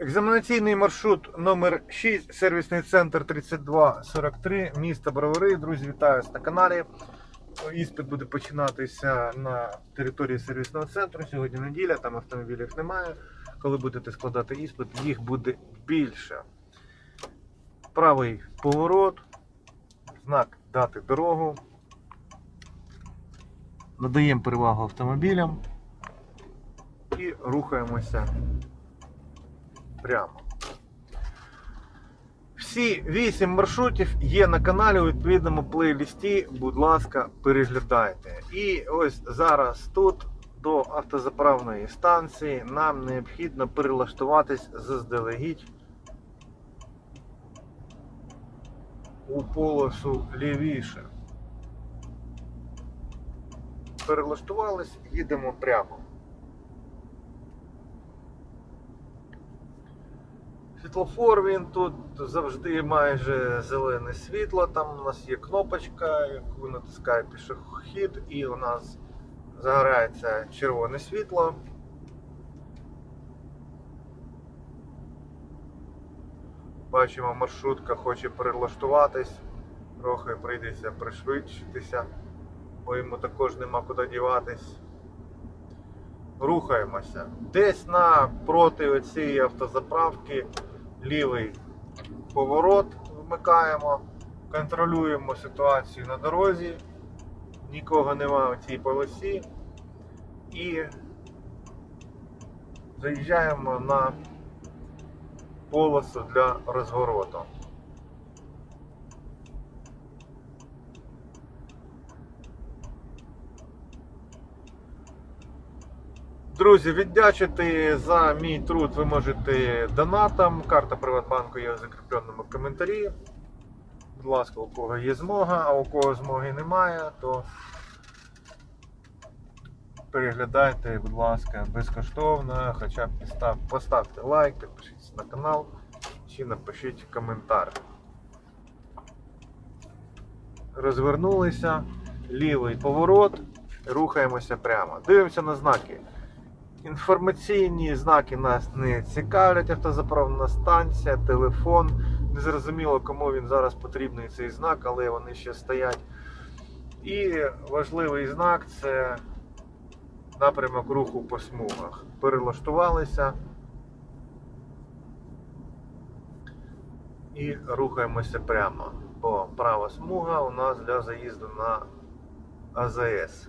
Екзаменаційний маршрут номер 6 сервісний центр 3243, місто Бровари. Друзі, вітаю вас на каналі. Іспит буде починатися на території сервісного центру. Сьогодні неділя, там автомобілів немає. Коли будете складати іспит, їх буде більше. Правий поворот, знак дати дорогу. Надаємо перевагу автомобілям і рухаємося прямо. Всі 8 маршрутів є на каналі у відповідному плейлісті. Будь ласка, переглядайте. І ось зараз тут до автозаправної станції нам необхідно перелаштуватись заздалегідь у полосу лівіше. Перелаштувались, їдемо прямо. Світлофор він тут завжди майже зелене світло. Там у нас є кнопочка, яку натискає пішохід, і у нас загорається червоне світло. Бачимо, маршрутка хоче перелаштуватись, трохи прийдеться пришвидшитися, бо йому також нема куди діватись. Рухаємося. Десь напроти оцієї автозаправки лівий поворот вмикаємо, контролюємо ситуацію на дорозі, нікого немає в цій полосі і заїжджаємо на полосу для розвороту. Друзі, віддячити за мій труд ви можете донатом. Карта Приватбанку є в закріпленому коментарі. Будь ласка, у кого є змога, а у кого змоги немає, то переглядайте, будь ласка, безкоштовно, хоча б постав, поставте лайк, підпишіться на канал чи напишіть коментар. Розвернулися, лівий поворот, рухаємося прямо. Дивимося на знаки. Інформаційні знаки нас не цікавлять, автозаправна станція, телефон. Незрозуміло, кому він зараз потрібний цей знак, але вони ще стоять. І важливий знак це напрямок руху по смугах. Перелаштувалися і рухаємося прямо. Бо права смуга у нас для заїзду на АЗС.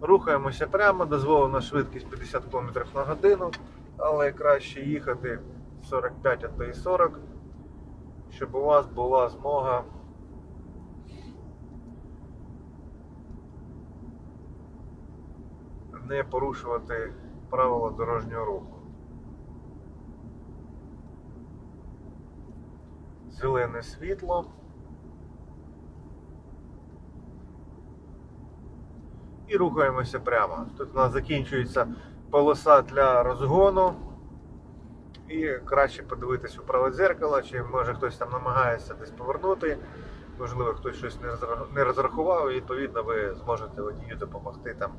Рухаємося прямо, дозволена швидкість 50 км на годину, але краще їхати 45, а то і 40, щоб у вас була змога не порушувати правила дорожнього руху. Зелене світло. І рухаємося прямо. Тут у нас закінчується полоса для розгону. І краще подивитись у праве дзеркало, чи може хтось там намагається десь повернути. Можливо, хтось щось не розрахував, і відповідно ви зможете водію допомогти там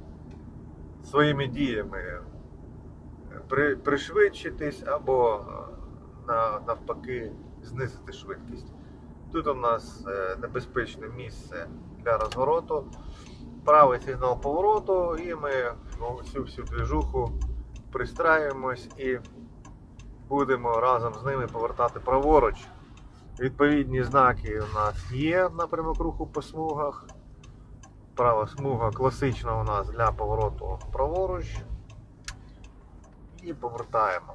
своїми діями при, пришвидшитись або е, на, навпаки знизити швидкість. Тут у нас е, небезпечне місце для розвороту правий сигнал повороту, і ми ну, цю всю движуху пристраємось і будемо разом з ними повертати праворуч. Відповідні знаки у нас є напрямок руху по смугах. Права смуга класична у нас для повороту праворуч. І повертаємо.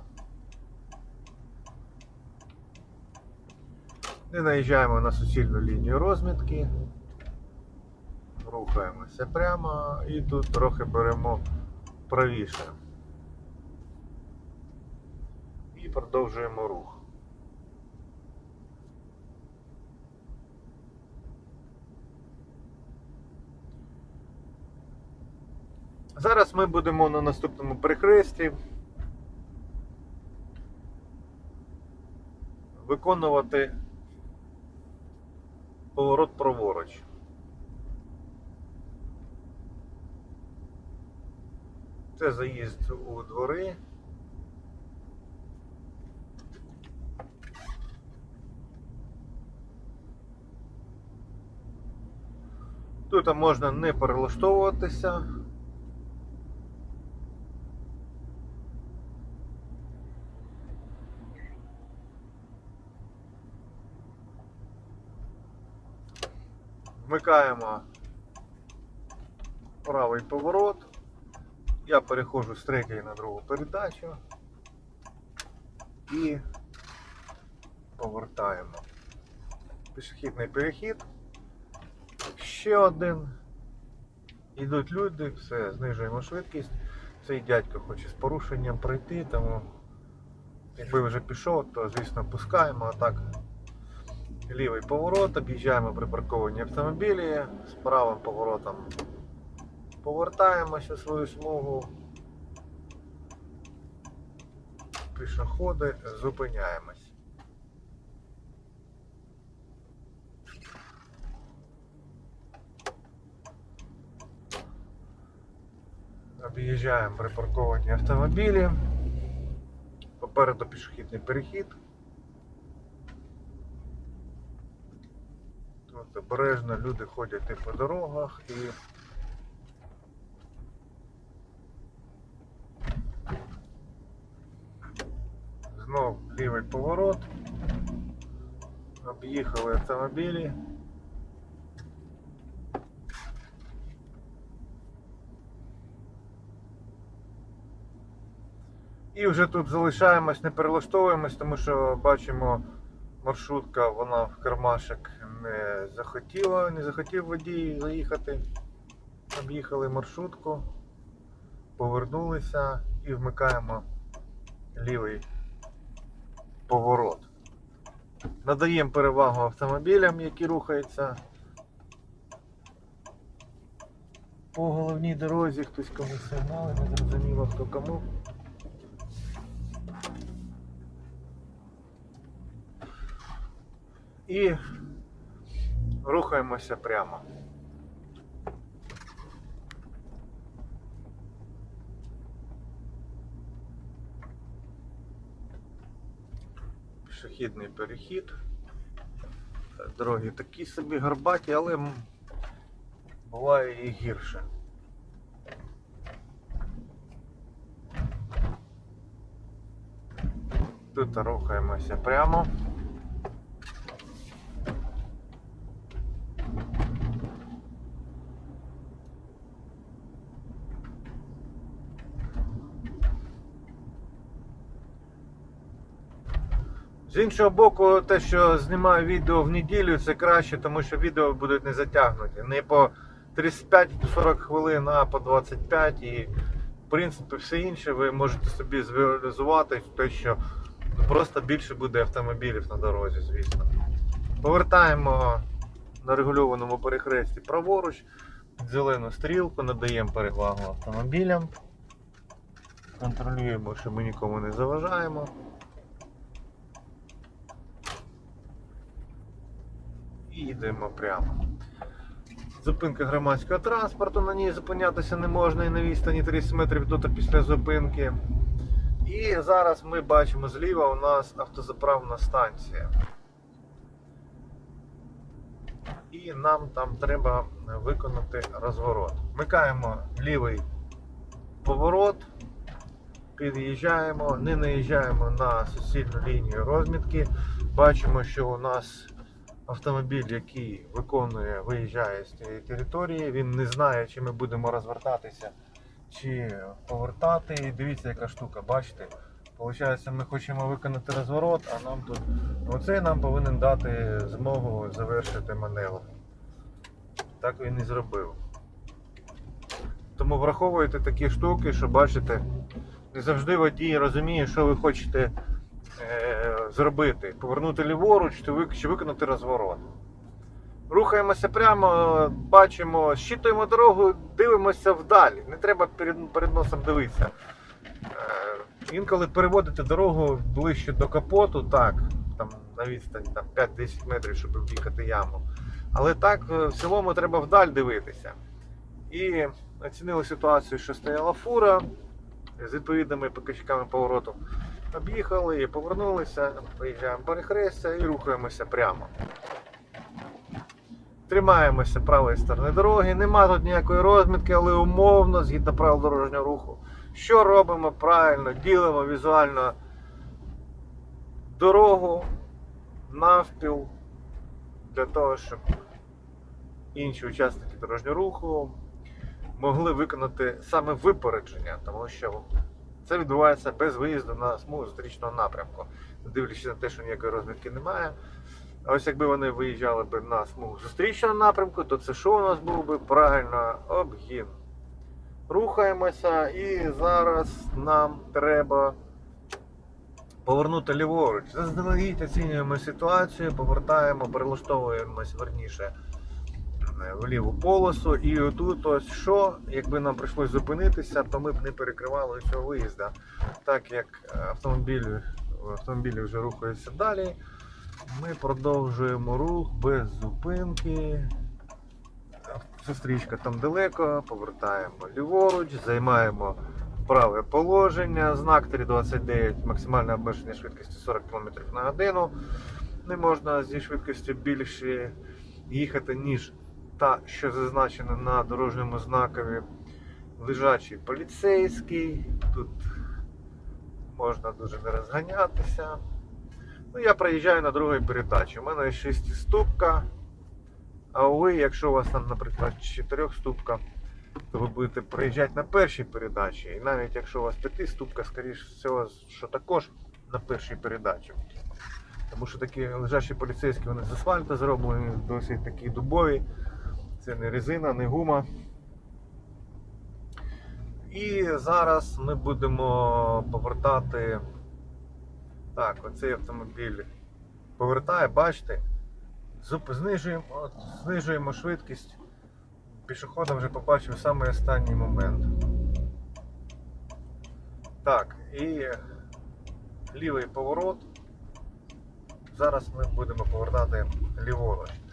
Не наїжджаємо на суцільну лінію розмітки рухаємося прямо і тут трохи беремо правіше. І продовжуємо рух. Зараз ми будемо на наступному перехресті виконувати поворот праворуч. Це заїзд у двори. Тут можна не перелаштовуватися. Вмикаємо правий поворот. Я переходжу з третьої на другу передачу і повертаємо. Пішохідний перехід. Ще один. Йдуть люди, все, знижуємо швидкість. Цей дядько хоче з порушенням пройти, тому якби вже пішов, то звісно пускаємо, а так лівий поворот, об'їжджаємо припарковані автомобілі, з правим поворотом повертаємося в свою смугу. Пішоходи, зупиняємось. Об'їжджаємо припарковані автомобілі. Попереду пішохідний перехід. Тут обережно люди ходять і по дорогах і знов лівий поворот. Об'їхали автомобілі. І вже тут залишаємось, не перелаштовуємось, тому що бачимо, маршрутка вона в кармашек не захотіла, не захотів водій заїхати. Об'їхали маршрутку, повернулися і вмикаємо лівий поворот. Надаємо перевагу автомобілям, які рухаються по головній дорозі, хтось комусь сигнали, не зрозуміло хто кому. І рухаємося прямо. Пішохідний перехід. Дороги такі собі гарбаті, але буває і гірше. Тут рухаємося прямо. З іншого боку, те, що знімаю відео в неділю, це краще, тому що відео будуть не затягнуті. Не по 35-40 хвилин, а по 25. І в принципі все інше ви можете собі звізуалізувати, те, що просто більше буде автомобілів на дорозі, звісно. Повертаємо на регульованому перехресті праворуч, зелену стрілку, надаємо перевагу автомобілям. Контролюємо, що ми нікому не заважаємо. І йдемо прямо. Зупинка громадського транспорту, на ній зупинятися не можна і на відстані 30 метрів до та після зупинки. І зараз ми бачимо зліва у нас автозаправна станція. І нам там треба виконати розворот. Вмикаємо лівий поворот, під'їжджаємо, не наїжджаємо на суцільну лінію розмітки. Бачимо, що у нас автомобіль, який виконує, виїжджає з цієї території, він не знає, чи ми будемо розвертатися, чи повертати. І дивіться, яка штука, бачите? Получається, ми хочемо виконати розворот, а нам тут оцей нам повинен дати змогу завершити маневр. Так він і зробив. Тому враховуйте такі штуки, що бачите, не завжди водій розуміє, що ви хочете зробити. Повернути ліворуч чи виконати розворот. Рухаємося прямо, бачимо, щитуємо дорогу, дивимося вдалі. Не треба перед, перед носом дивитися. Е, інколи переводити дорогу ближче до капоту, так, там на відстані там, 5-10 метрів, щоб в'їхати яму. Але так, е, в цілому треба вдаль дивитися. І оцінили ситуацію, що стояла фура, з відповідними показчиками повороту. Об'їхали повернулися, виїжджаємо перехрестя і рухаємося прямо. Тримаємося правої сторони дороги, нема тут ніякої розмітки, але умовно, згідно правил дорожнього руху. Що робимо правильно? Ділимо візуально дорогу навпіл для того, щоб інші учасники дорожнього руху могли виконати саме випередження, тому що це відбувається без виїзду на смугу зустрічного напрямку, дивлячись на те, що ніякої розмітки немає. А ось якби вони виїжджали б на смугу зустрічного напрямку, то це що у нас був би правильно обгін. Рухаємося і зараз нам треба повернути ліворуч. Заздалегідь оцінюємо ситуацію, повертаємо, перелаштовуємось верніше в ліву полосу. І отут ось що, якби нам прийшлось зупинитися, то ми б не перекривали цього виїзду. Так як автомобіль, автомобілі вже рухаються далі, ми продовжуємо рух без зупинки. Зустрічка там далеко, повертаємо ліворуч, займаємо праве положення, знак 329, максимальне обмеження швидкості 40 км на годину. Не можна зі швидкістю більше їхати, ніж та, що зазначена на дорожньому знакові. Лежачий поліцейський, тут можна дуже не розганятися. Ну, я проїжджаю на другій передачі. У мене 6 ступка. А ви, якщо у вас там, наприклад, 4 ступка, то ви будете проїжджати на першій передачі. І навіть якщо у вас 5 ступка, скоріш всього, що також на першій передачі. Тому що такі лежачі поліцейські вони з асфальту зроблені, досить такі дубові. Це не резина, не гума. І зараз ми будемо повертати. Так, оцей автомобіль повертає, бачите? Знижуємо, знижуємо швидкість. Пішохода вже побачив саме останній момент. Так, і лівий поворот. Зараз ми будемо повертати ліворуч.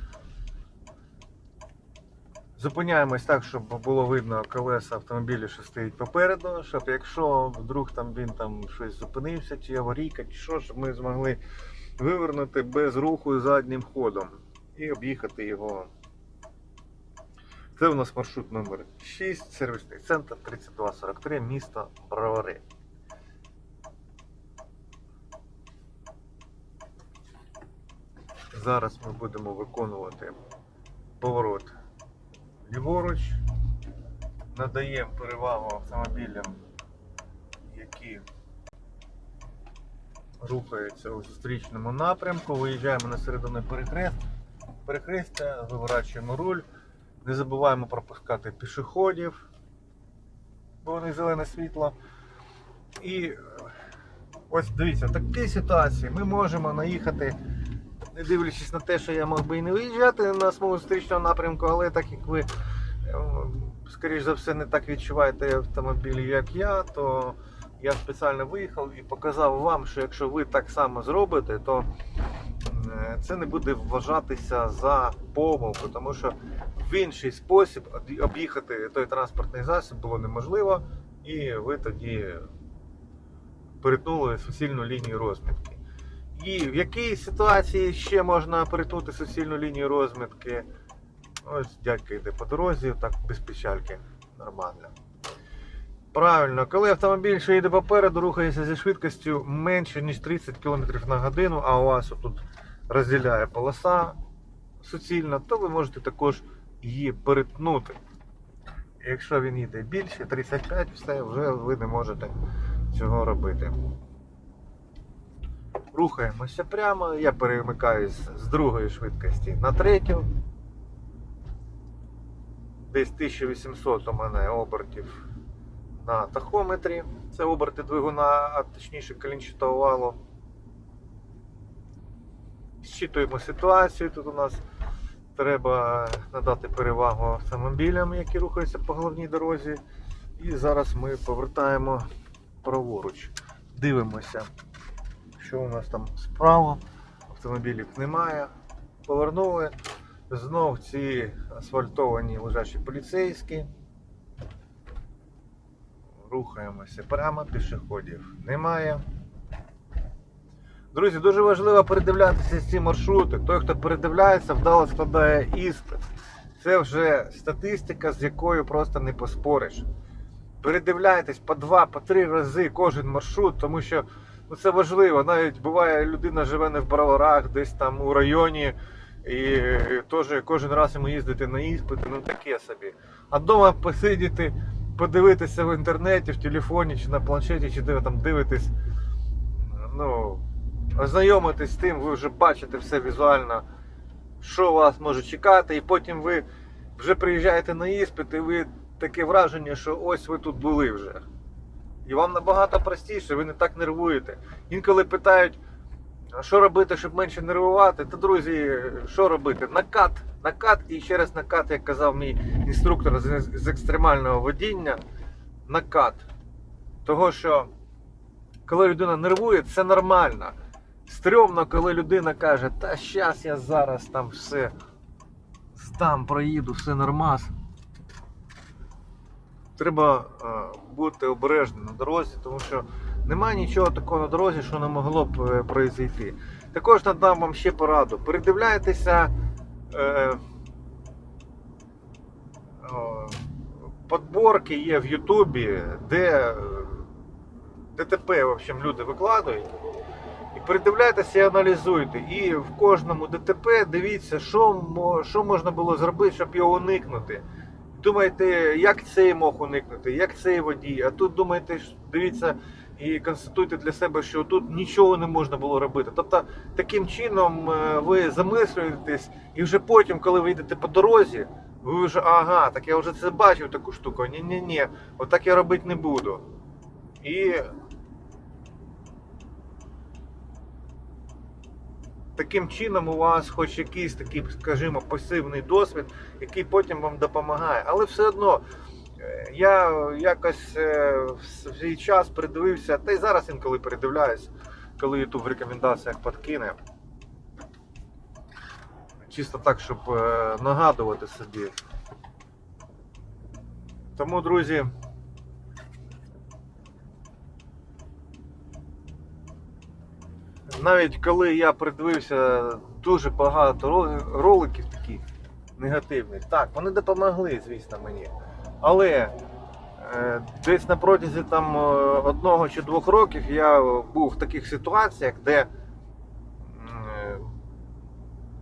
Зупиняємось так, щоб було видно колеса автомобіля, що стоїть попереду, щоб якщо вдруг там він там щось зупинився, чи аварійка, чи що, щоб ми змогли вивернути без руху заднім ходом і об'їхати його. Це у нас маршрут номер 6, сервісний центр 3243, місто Бровари. Зараз ми будемо виконувати поворот ліворуч, надаємо перевагу автомобілям, які рухаються у зустрічному напрямку, виїжджаємо на середину перехрест, перехрестя, виворачуємо руль, не забуваємо пропускати пішоходів, бо них зелене світло. І е, ось дивіться, в такій ситуації ми можемо наїхати, не дивлячись на те, що я мог би і не виїжджати на смугу зустрічного напрямку, але так як ви, скоріш за все, не так відчуваєте автомобіль, як я, то я спеціально виїхав і показав вам, що якщо ви так само зробите, то е, це не буде вважатися за помилку, тому що в інший спосіб об'їхати той транспортний засіб було неможливо, і ви тоді перетнули суцільну лінію розмітки. І в якій ситуації ще можна перетнути суцільну лінію розмітки? Ось дядька йде по дорозі, так без печальки. Нормально. Правильно, коли автомобіль, що йде попереду, рухається зі швидкістю менше, ніж 30 км на годину, а у вас тут розділяє полоса суцільно, то ви можете також її перетнути. Якщо він їде більше, 35, все, вже ви не можете цього робити. Рухаємося прямо, я перемикаюсь з другої швидкості на третю. Десь 1800 у мене обертів на тахометрі. Це оберти двигуна, а точніше колінчатого валу. Щитуємо ситуацію. Тут у нас треба надати перевагу автомобілям, які рухаються по головній дорозі. І зараз ми повертаємо праворуч. Дивимося, що у нас там справа. Автомобілів немає. Повернули. Знов ці асфальтовані лежачі поліцейські. рухаємося прямо, пішоходів немає. Друзі, дуже важливо передивлятися ці маршрути. Той, хто передивляється, вдало складає іспит. Це вже статистика, з якою просто не поспориш. Передивляйтесь по два, по три рази кожен маршрут, тому що ну, це важливо. Навіть буває, людина живе не в Броварах, десь там у районі, і теж кожен раз йому їздити на іспити, ну таке собі. А вдома посидіти, подивитися в інтернеті, в телефоні, чи на планшеті, чи де ви там дивитесь. Ну, ознайомитись з тим, ви вже бачите все візуально, що вас може чекати, і потім ви вже приїжджаєте на іспит, і ви таке враження, що ось ви тут були вже. І вам набагато простіше, ви не так нервуєте. Інколи питають, а що робити, щоб менше нервувати? Та друзі, що робити? Накат, накат і ще раз накат, як казав мій інструктор з, екстремального водіння. Накат. Того, що коли людина нервує, це нормально. Стрьомно, коли людина каже, та щас я зараз там все здам, проїду, все нормас. Треба е, бути обережним на дорозі, тому що немає нічого такого на дорозі, що не могло б е, произойти. Також надам вам ще пораду. Передивляйтеся е, подборки є в Ютубі, де е, ДТП в общем, люди викладають. І передивляйтеся і аналізуйте. І в кожному ДТП дивіться, що, що можна було зробити, щоб його уникнути. Думаєте, як цей мог уникнути, як цей водій. А тут думаєте, дивіться і констатуйте для себе, що тут нічого не можна було робити. Тобто таким чином е, ви замислюєтесь, і вже потім, коли ви йдете по дорозі, ви вже ага, так я вже це бачив таку штуку. Ні-ні-ні, отак я робити не буду. І таким чином у вас хоч якийсь такий, скажімо, пасивний досвід, який потім вам допомагає. Але все одно я якось е, в свій час передивився, та й зараз інколи передивляюсь, коли YouTube в рекомендаціях подкине. Чисто так, щоб е, нагадувати собі. Тому, друзі. навіть коли я придивився дуже багато роликів таких негативних, так, вони допомогли, звісно, мені. Але е, десь на протязі там е, одного чи двох років я був в таких ситуаціях, де е,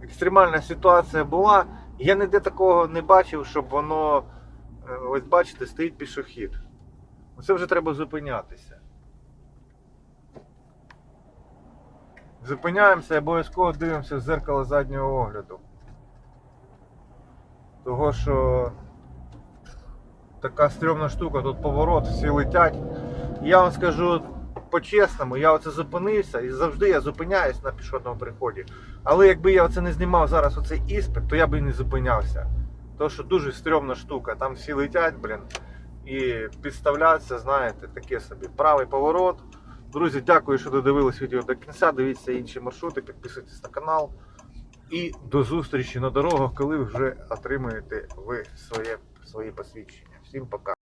екстремальна ситуація була. Я ніде такого не бачив, щоб воно, ось бачите, стоїть пішохід. Це вже треба зупинятися. Зупиняємося і обов'язково дивимося в зеркало заднього огляду. Того що така стрьомна штука, тут поворот, всі летять. Я вам скажу по-чесному, я оце зупинився і завжди я зупиняюсь на пішохідному переході. Але якби я оце не знімав зараз оцей іспит, то я би і не зупинявся. Тому що дуже стрьомна штука, там всі летять, блін. І підставлятися, знаєте, таке собі. Правий поворот. Друзі, дякую, що додивились відео до кінця. Дивіться інші маршрути, підписуйтесь на канал. І до зустрічі на дорогах, коли вже отримаєте ви своє, свої посвідчення. Всім пока.